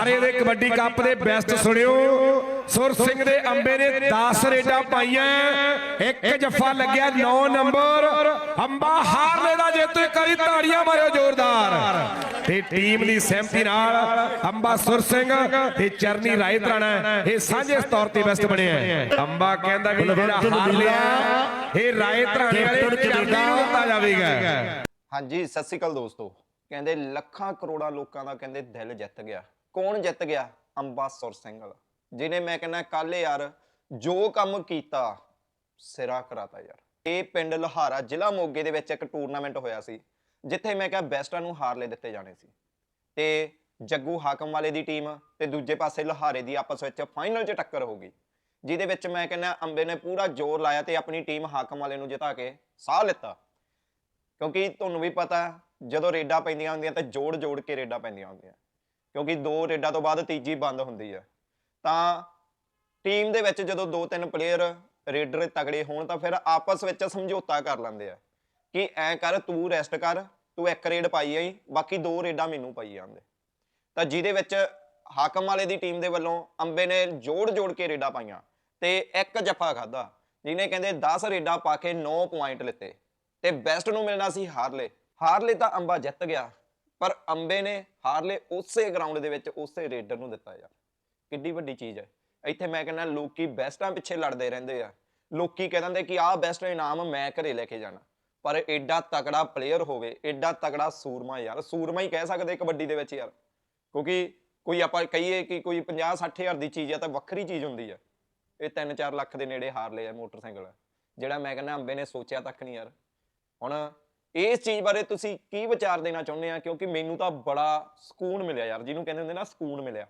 ਲਹਾਰੇ ਦੇ ਕਬੱਡੀ ਕੱਪ ਦੇ ਬੈਸਟ ਸੁਣਿਓ। ਸੁਰ ਸਿੰਘ ਦੇ ਅੰਬੇ ਨੇ 10 ਰੇਡਾਂ ਪਾਈਆਂ। ਇੱਕ ਜੱਫਾ ਲੱਗਿਆ 9 ਨੰਬਰ। ਅੰਬਾ ਹਾਰਲੇ ਦਾ ਜੇਤੂ ਕਰੀ ਤਾੜੀਆਂ ਮਾਰਿਓ ਜ਼ੋਰਦਾਰ। ਤੇ ਟੀਮ ਦੀ ਸਹਿਮਤੀ ਨਾਲ ਅੰਬਾ ਸੁਰ ਸਿੰਘ ਤੇ ਚਰਨੀ ਰਾਏ ਤਰਾਣਾ ਇਹ ਸਾਂਝੇ ਤੌਰ ਤੇ ਬੈਸਟ ਬਣਿਆ ਹੈ। ਅੰਬਾ ਕਹਿੰਦਾ ਵੀ ਜਿਹੜਾ ਹਾਰ ਲਿਆ ਇਹ ਰਾਏ ਤਰਾਣੇ ਵਾਲੇ ਚਰਨੀ ਨੂੰ ਦਿੱਤਾ ਜਾਵੇਗਾ। ਹਾਂਜੀ ਸਤਿ ਸ਼੍ਰੀ ਅਕਾਲ ਦੋਸਤੋ। ਕਹਿੰਦੇ ਲੱਖਾਂ ਕਰੋੜਾਂ ਲੋਕਾਂ ਦਾ ਕਹਿੰਦੇ ਦਿਲ ਜਿੱਤ ਗਿਆ। ਕੌਣ ਜਿੱਤ ਗਿਆ? ਅੰਬਾ ਸੁਰ ਸਿੰਘ। ਜਿਹਨੇ ਮੈਂ ਕਹਿੰਦਾ ਕੱਲ ਯਾਰ, ਜੋ ਕੰਮ ਕੀਤਾ, ਸਿਰਾ ਕਰਾਤਾ ਯਾਰ। ਇਹ ਪਿੰਡ ਲਹਾਰਾ ਜ਼ਿਲ੍ਹਾ ਮੋਗੇ ਦੇ ਵਿੱਚ ਇੱਕ ਟੂਰਨਾਮੈਂਟ ਹੋਇਆ ਸੀ, ਜਿੱਥੇ ਮੈਂ ਕਿਹਾ ਬੈਸਟਾਂ ਨੂੰ ਹਾਰਲੇ ਦਿੱਤੇ ਜਾਣੇ ਸੀ। ਤੇ ਜੱਗੂ ਹਾਕਮ ਵਾਲੇ ਦੀ ਟੀਮ ਤੇ ਦੂਜੇ ਪਾਸੇ ਲਹਾਰੇ ਦੀ ਆਪਸ ਵਿੱਚ ਫਾਈਨਲ 'ਚ ਟੱਕਰ ਹੋ ਗਈ, ਜਿਹਦੇ ਵਿੱਚ ਮੈਂ ਕਹਿੰਦਾ, ਅੰਬੇ ਨੇ ਪੂਰਾ ਜ਼ੋਰ ਲਾਇਆ ਤੇ ਆਪਣੀ ਟੀਮ ਹਾਕਮ ਵਾਲੇ ਨੂੰ ਜਿਤਾ ਕੇ ਸਾਹ ਲਿੱਤਾ। ਕਿਉਂਕਿ ਤੁਹਾਨੂੰ ਵੀ ਪਤਾ, ਜਦੋਂ ਰੇਡਾਂ ਪੈਂਦੀਆਂ ਹੁੰਦੀਆਂ ਤਾਂ ਜੋੜ ਜੋੜ ਕੇ ਰੇਡਾਂ ਪੈਂਦੀਆਂ ਹੁੰਦੀਆਂ। ਕਿਉਂਕਿ ਦੋ ਰੇਡਾਂ ਤੋਂ ਬਾਅਦ ਤੀਜੀ ਬੰਦ ਹੁੰਦੀ ਹੈ ਤਾਂ ਟੀਮ ਦੇ ਵਿੱਚ ਜਦੋਂ ਦੋ ਤਿੰਨ ਪਲੇਅਰ ਰੇਡਰ ਤਗੜੇ ਹੋਣ ਤਾਂ ਫਿਰ ਆਪਸ ਵਿੱਚ ਸਮਝੌਤਾ ਕਰ ਲੈਂਦੇ ਆ ਕਿ ਐ ਕਰ, ਤੂੰ ਰੈਸਟ ਕਰ, ਤੂੰ ਇੱਕ ਰੇਡ ਪਾਈ ਆਈ, ਬਾਕੀ ਦੋ ਰੇਡਾਂ ਮੈਨੂੰ ਪਾਈ ਜਾਂਦੇ। ਤਾਂ ਜਿਹਦੇ ਵਿੱਚ ਹਾਕਮ ਵਾਲੇ ਦੀ ਟੀਮ ਦੇ ਵੱਲੋਂ ਅੰਬੇ ਨੇ ਜੋੜ ਜੋੜ ਕੇ ਰੇਡਾਂ ਪਾਈਆਂ ਤੇ ਇੱਕ ਜੱਫਾ ਖਾਦਾ ਜਿਹਨੇ ਕਹਿੰਦੇ 10 ਰੇਡਾਂ ਪਾ ਕੇ 9 ਪੁਆਇੰਟ ਲਿੱਤੇ ਤੇ ਬੈਸਟ ਨੂੰ ਮਿਲਣਾ ਸੀ ਹਾਰਲੇ। ਹਾਰਲੇ ਤਾਂ ਅੰਬਾ ਜਿੱਤ ਗਿਆ। ਪਰ ਅੰਬੇ ਨੇ ਹਾਰਲੇ ਉਸੇ ਗਰਾਊਂਡ ਦੇ ਵਿੱਚ ਉਸੇ ਰੇਡਰ ਨੂੰ ਦਿੱਤਾ ਯਾਰ ਕਿੱਡੀ ਵੱਡੀ ਚੀਜ਼ ਹੈ ਇੱਥੇ ਮੈਂ ਕਹਿੰਦਾ ਲੋਕੀ ਬੈਸਟਾਂ ਪਿੱਛੇ ਲੜਦੇ ਰਹਿੰਦੇ ਆ। ਲੋਕੀ ਕਹਿ ਦਿੰਦੇ ਕਿ ਆਹ ਬੈਸਟ ਇਨਾਮ ਮੈਂ ਘਰੇ ਲੈ ਕੇ ਜਾਣਾ। ਪਰ ਐਡਾ ਤਕੜਾ ਪਲੇਅਰ ਹੋਵੇ ਐਡਾ ਤਕੜਾ ਸੂਰਮਾ ਯਾਰ, ਸੂਰਮਾ ਹੀ ਕਹਿ ਸਕਦੇ ਕਬੱਡੀ ਦੇ ਵਿੱਚ ਯਾਰ। ਕਿਉਂਕਿ ਕੋਈ ਆਪਾਂ ਕਹੀਏ ਕਿ ਕੋਈ 50 60 ਹਜ਼ਾਰ ਦੀ ਚੀਜ਼ ਆ ਤਾਂ ਵੱਖਰੀ ਚੀਜ਼ ਹੁੰਦੀ ਆ। ਇਹ 3-4 ਲੱਖ ਦੇ ਨੇੜੇ ਹਾਰ ਲਿਆ ਮੋਟਰਸਾਈਕਲ। ਜਿਹੜਾ ਮੈਂ ਕਹਿੰਦਾ ਅੰਬੇ ਨੇ ਸੋਚਿਆ ਤੱਕ ਨਹੀਂ ਯਾਰ। ਹੁਣ ਇਸ ਚੀਜ਼ ਬਾਰੇ ਤੁਸੀਂ ਕੀ ਵਿਚਾਰ ਦੇਣਾ ਚਾਹੁੰਦੇ ਆ? ਕਿਉਂਕਿ ਮੈਨੂੰ ਤਾਂ ਬੜਾ ਸਕੂਨ ਮਿਲਿਆ ਯਾਰ, ਜਿਹਨੂੰ ਕਹਿੰਦੇ ਹੁੰਦੇ ਨਾ ਸਕੂਨ ਮਿਲਿਆ।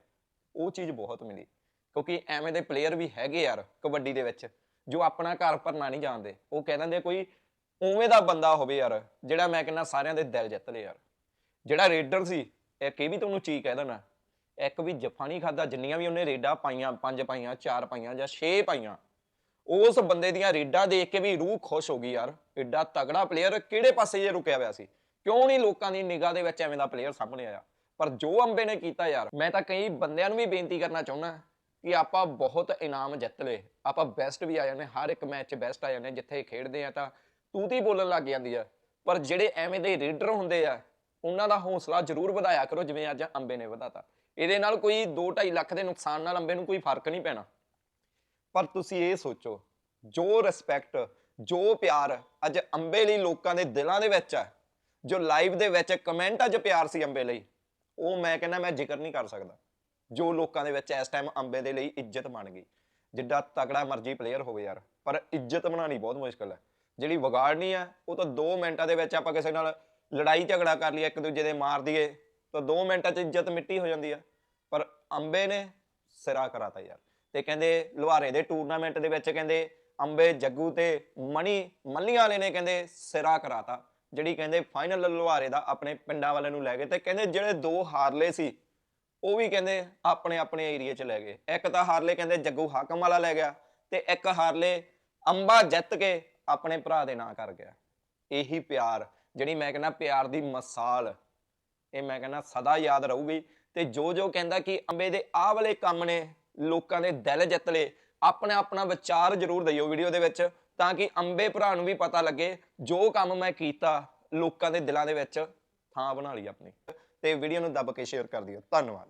ਉਹ ਚੀਜ਼ ਬਹੁਤ ਮਿਲੀ। ਕਿਉਂਕਿ ਐਵੇਂ ਦੇ ਪਲੇਅਰ ਵੀ ਹੈਗੇ ਯਾਰ ਕਬੱਡੀ ਦੇ ਵਿੱਚ, ਜੋ ਆਪਣਾ ਘਰ ਭਰਨਾ ਨਹੀਂ ਜਾਣਦੇ। ਉਹ ਕਹਿ ਦਿੰਦੇ ਕੋਈ ਉਵੇਂ ਦਾ ਬੰਦਾ ਹੋਵੇ ਯਾਰ, ਜਿਹੜਾ ਮੈਂ ਕਹਿੰਦਾ ਸਾਰਿਆਂ ਦੇ ਦਿਲ ਜਿੱਤ ਲੇ ਯਾਰ। ਜਿਹੜਾ ਰੇਡਰ ਸੀ, ਇੱਕ ਇਹ ਵੀ ਤੁਹਾਨੂੰ ਚੀਜ਼ ਕਹਿ ਦੇਣਾ ਇੱਕ ਵੀ ਜੱਫਾ ਨਹੀਂ ਖਾਦਾ ਜਿੰਨੀਆਂ ਵੀ ਉਹਨੇ ਰੇਡਾਂ ਪਾਈਆਂ, ਪੰਜ ਪਾਈਆਂ, ਚਾਰ ਪਾਈਆਂ ਜਾਂ ਛੇ ਪਾਈਆਂ ਉਸ ਬੰਦੇ ਦੀਆਂ ਰੀਡਾਂ ਦੇਖ ਕੇ ਵੀ ਰੂਹ ਖੁਸ਼ ਹੋ ਗਈ ਯਾਰ। ਐਡਾ ਤਗੜਾ ਪਲੇਅਰ ਕਿਹੜੇ ਪਾਸੇ ਜੇ ਰੁਕਿਆ ਹੋਇਆ ਸੀ? ਕਿਉਂ ਨਹੀਂ ਲੋਕਾਂ ਦੀ ਨਿਗਾਹ ਦੇ ਵਿੱਚ ਐਵੇਂ ਦਾ ਪਲੇਅਰ ਸਾਹਮਣੇ ਆਇਆ? ਪਰ ਜੋ ਅੰਬੇ ਨੇ ਕੀਤਾ ਯਾਰ, ਮੈਂ ਤਾਂ ਕਈ ਬੰਦਿਆਂ ਨੂੰ ਵੀ ਬੇਨਤੀ ਕਰਨਾ ਚਾਹੁੰਦਾ ਕਿ ਆਪਾਂ ਬਹੁਤ ਇਨਾਮ ਜਿੱਤ ਲਏ। ਆਪਾਂ ਬੈਸਟ ਵੀ ਆ ਜਾਂਦੇ, ਹਰ ਇੱਕ ਮੈਚ 'ਚ ਬੈਸਟ ਆ ਜਾਂਦੇ ਜਿੱਥੇ ਖੇਡਦੇ ਆ ਤਾਂ ਤੂਤੀ ਬੋਲਣ ਲੱਗ ਜਾਂਦੀ ਆ। ਪਰ ਜਿਹੜੇ ਐਵੇਂ ਦੇ ਰੀਡਰ ਹੁੰਦੇ ਆ, ਉਹਨਾਂ ਦਾ ਹੌਸਲਾ ਜ਼ਰੂਰ ਵਧਾਇਆ ਕਰੋ, ਜਿਵੇਂ ਅੱਜ ਅੰਬੇ ਨੇ ਵਧਾਤਾ। ਇਹਦੇ ਨਾਲ ਕੋਈ 2.5 ਲੱਖ ਦੇ ਨੁਕਸਾਨ ਨਾਲ ਅੰਬੇ ਨੂੰ ਕੋਈ ਫ਼ਰਕ ਨਹੀਂ ਪੈਣਾ। ਪਰ ਤੁਸੀਂ ਇਹ ਸੋਚੋ, ਜੋ ਰਿਸਪੈਕਟ ਜੋ ਪਿਆਰ ਅੱਜ ਅੰਬੇ ਲਈ ਲੋਕਾਂ ਦੇ ਦਿਲਾਂ ਦੇ ਵਿੱਚ ਹੈ, ਜੋ ਲਾਈਵ ਦੇ ਵਿੱਚ ਕਮੈਂਟਾਂ 'ਚ ਪਿਆਰ ਸੀ ਅੰਬੇ ਲਈ, ਉਹ ਮੈਂ ਕਹਿੰਦਾ ਮੈਂ ਜ਼ਿਕਰ ਨਹੀਂ ਕਰ ਸਕਦਾ, ਜੋ ਲੋਕਾਂ ਦੇ ਵਿੱਚ ਇਸ ਟਾਈਮ ਅੰਬੇ ਦੇ ਲਈ ਇੱਜ਼ਤ ਬਣ ਗਈ। ਜਿੱਡਾ ਤਕੜਾ ਮਰਜ਼ੀ ਪਲੇਅਰ ਹੋਵੇ ਯਾਰ, ਪਰ ਇੱਜ਼ਤ ਬਣਾਉਣੀ ਬਹੁਤ ਮੁਸ਼ਕਲ ਹੈ। ਜਿਹੜੀ ਵਿਗਾੜਨੀ ਹੈ ਉਹ ਤਾਂ 2 ਮਿੰਟਾਂ ਦੇ ਵਿੱਚ ਆਪਾਂ ਕਿਸੇ ਨਾਲ ਲੜਾਈ ਝਗੜਾ ਕਰ ਲਈਏ, ਇੱਕ ਦੂਜੇ ਦੇ ਮਾਰ ਦਈਏ, ਤਾਂ 2 ਮਿੰਟਾਂ 'ਚ ਇੱਜ਼ਤ ਮਿੱਟੀ ਹੋ ਜਾਂਦੀ ਹੈ ਪਰ ਅੰਬੇ ਨੇ ਸਿਰਾ ਕਰਾਤਾ ਯਾਰ। ਤੇ ਕਹਿੰਦੇ ਲੁਹਾਰੇ ਦੇ ਟੂਰਨਾਮੈਂਟ ਦੇ ਵਿੱਚ ਕਹਿੰਦੇ ਅੰਬੇ, ਜੱਗੂ ਤੇ ਮਣੀ ਮੱਲੀਆਂ ਵਾਲੇ ਨੇ ਕਹਿੰਦੇ ਸਿਰਾ ਕਰਾਤਾ, ਜਿਹੜੀ ਕਹਿੰਦੇ ਫਾਈਨਲ ਲੁਹਾਰੇ ਦਾ ਆਪਣੇ ਪਿੰਡਾਂ ਵਾਲਿਆਂ ਨੂੰ ਲੈ ਗਏ ਤੇ ਕਹਿੰਦੇ ਜਿਹੜੇ ਦੋ ਹਾਰਲੇ ਸੀ, ਉਹ ਵੀ ਕਹਿੰਦੇ ਆਪਣੇ ਆਪਣੇ ਏਰੀਆ 'ਚ ਲੈ ਗਏ। ਇੱਕ ਤਾਂ ਹਾਰਲੇ ਕਹਿੰਦੇ ਜੱਗੂ ਹਾਕਮ ਵਾਲਾ ਲੈ ਗਿਆ ਤੇ ਇੱਕ ਹਾਰਲੇ ਅੰਬਾ ਜਿੱਤ ਕੇ ਆਪਣੇ ਭਰਾ ਦੇ ਨਾਂ ਕਰ ਗਿਆ। ਇਹੀ ਪਿਆਰ, ਜਿਹੜੀ ਮੈਂ ਕਹਿੰਦਾ ਪਿਆਰ ਦੀ ਮਿਸਾਲ, ਇਹ ਮੈਂ ਕਹਿੰਦਾ ਸਦਾ ਯਾਦ ਰਹੂਗੀ ਤੇ ਜੋ ਜੋ ਕਹਿੰਦਾ ਕਿ ਅੰਬੇ ਦੇ ਆਹ ਵਾਲੇ ਕੰਮ ਨੇ ਲੋਕਾਂ ਦੇ ਦਿਲ ਜਿੱਤ ਲਏ। ਆਪਣਾ ਆਪਣਾ ਵਿਚਾਰ ਜ਼ਰੂਰ ਦਿਓ ਵੀਡੀਓ ਦੇ ਵਿੱਚ, ਤਾਂ ਕਿ ਅੰਬੇ ਭਰਾ ਨੂੰ ਵੀ ਪਤਾ ਲੱਗੇ ਜੋ ਕੰਮ ਮੈਂ ਕੀਤਾ ਲੋਕਾਂ ਦੇ ਦਿਲਾਂ ਦੇ ਵਿੱਚ, ਥਾਂ ਬਣਾ ਲਈ ਆਪਣੀ। ਤੇ ਵੀਡੀਓ ਨੂੰ ਦੱਬ ਕੇ ਸ਼ੇਅਰ ਕਰ ਦਿਓ। ਧੰਨਵਾਦ।